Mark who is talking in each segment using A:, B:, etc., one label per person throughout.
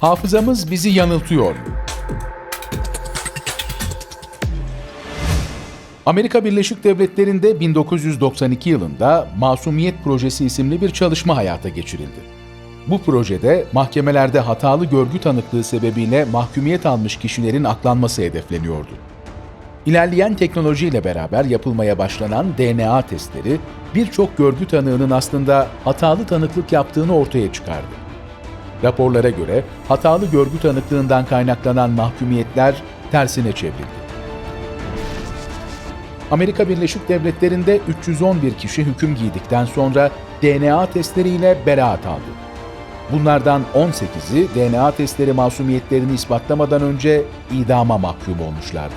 A: Hafızamız bizi yanıltıyor? Amerika Birleşik Devletleri'nde 1992 yılında Masumiyet Projesi isimli bir çalışma hayata geçirildi. Bu projede mahkemelerde hatalı görgü tanıklığı sebebiyle mahkumiyet almış kişilerin aklanması hedefleniyordu. İlerleyen teknolojiyle beraber yapılmaya başlanan DNA testleri birçok görgü tanığının aslında hatalı tanıklık yaptığını ortaya çıkardı. Raporlara göre hatalı görgü tanıklığından kaynaklanan mahkumiyetler tersine çevrildi. Amerika Birleşik Devletleri'nde 311 kişi hüküm giydikten sonra DNA testleriyle beraat aldı. Bunlardan 18'i DNA testleri masumiyetlerini ispatlamadan önce idama mahkum olmuşlardı.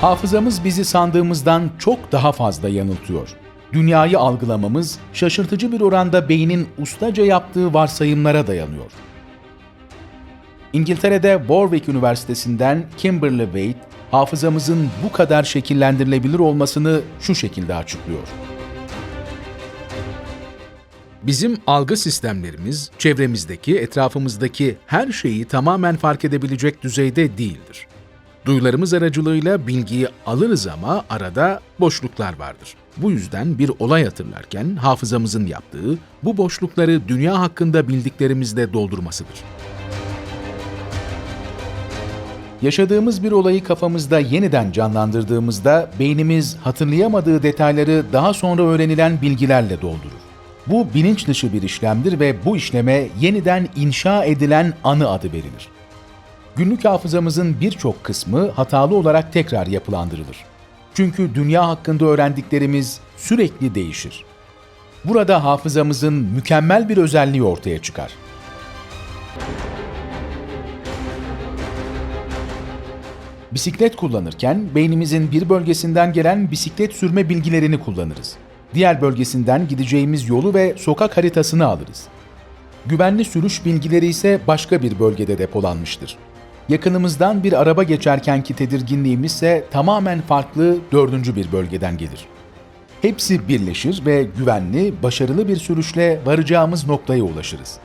A: Hafızamız bizi sandığımızdan çok daha fazla yanıltıyor. Dünyayı algılamamız şaşırtıcı bir oranda beynin ustaca yaptığı varsayımlara dayanıyor. İngiltere'de Warwick Üniversitesi'nden Kimberly Wade, hafızamızın bu kadar şekillendirilebilir olmasını şu şekilde açıklıyor. Bizim algı sistemlerimiz çevremizdeki, etrafımızdaki her şeyi tamamen fark edebilecek düzeyde değildir. Duyularımız aracılığıyla bilgiyi alırız ama arada boşluklar vardır. Bu yüzden bir olay hatırlarken hafızamızın yaptığı bu boşlukları dünya hakkında bildiklerimizle doldurmasıdır. Yaşadığımız bir olayı kafamızda yeniden canlandırdığımızda beynimiz hatırlayamadığı detayları daha sonra öğrenilen bilgilerle doldurur. Bu bilinç dışı bir işlemdir ve bu işleme yeniden inşa edilen anı adı verilir. Günlük hafızamızın birçok kısmı hatalı olarak tekrar yapılandırılır. Çünkü dünya hakkında öğrendiklerimiz sürekli değişir. Burada hafızamızın mükemmel bir özelliği ortaya çıkar. Bisiklet kullanırken beynimizin bir bölgesinden gelen bisiklet sürme bilgilerini kullanırız. Diğer bölgesinden gideceğimiz yolu ve sokak haritasını alırız. Güvenli sürüş bilgileri ise başka bir bölgede depolanmıştır. Yakınımızdan bir araba geçerkenki tedirginliğimiz ise tamamen farklı dördüncü bir bölgeden gelir. Hepsi birleşir ve güvenli, başarılı bir sürüşle varacağımız noktaya ulaşırız.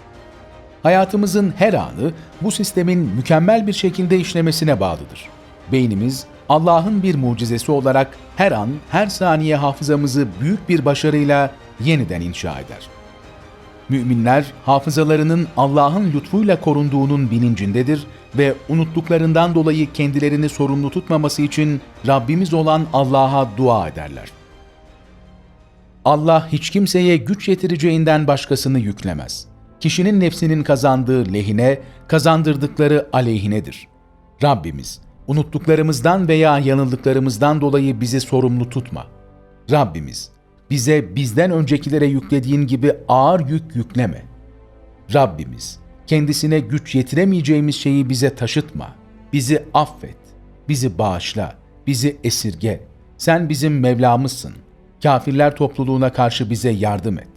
A: Hayatımızın her anı bu sistemin mükemmel bir şekilde işlemesine bağlıdır. Beynimiz Allah'ın bir mucizesi olarak her an, her saniye hafızamızı büyük bir başarıyla yeniden inşa eder. Müminler hafızalarının Allah'ın lütfuyla korunduğunun bilincindedir ve unuttuklarından dolayı kendilerini sorumlu tutmaması için Rabbimiz olan Allah'a dua ederler. Allah hiç kimseye güç yetireceğinden başkasını yüklemez. Kişinin nefsinin kazandığı lehine, kazandırdıkları aleyhinedir. Rabbimiz, unuttuklarımızdan veya yanıldıklarımızdan dolayı bizi sorumlu tutma. Rabbimiz, bize bizden öncekilere yüklediğin gibi ağır yük yükleme. Rabbimiz, kendisine güç yetiremeyeceğimiz şeyi bize taşıtma. Bizi affet, bizi bağışla, bizi esirge. Sen bizim Mevlamızsın. Kafirler topluluğuna karşı bize yardım et.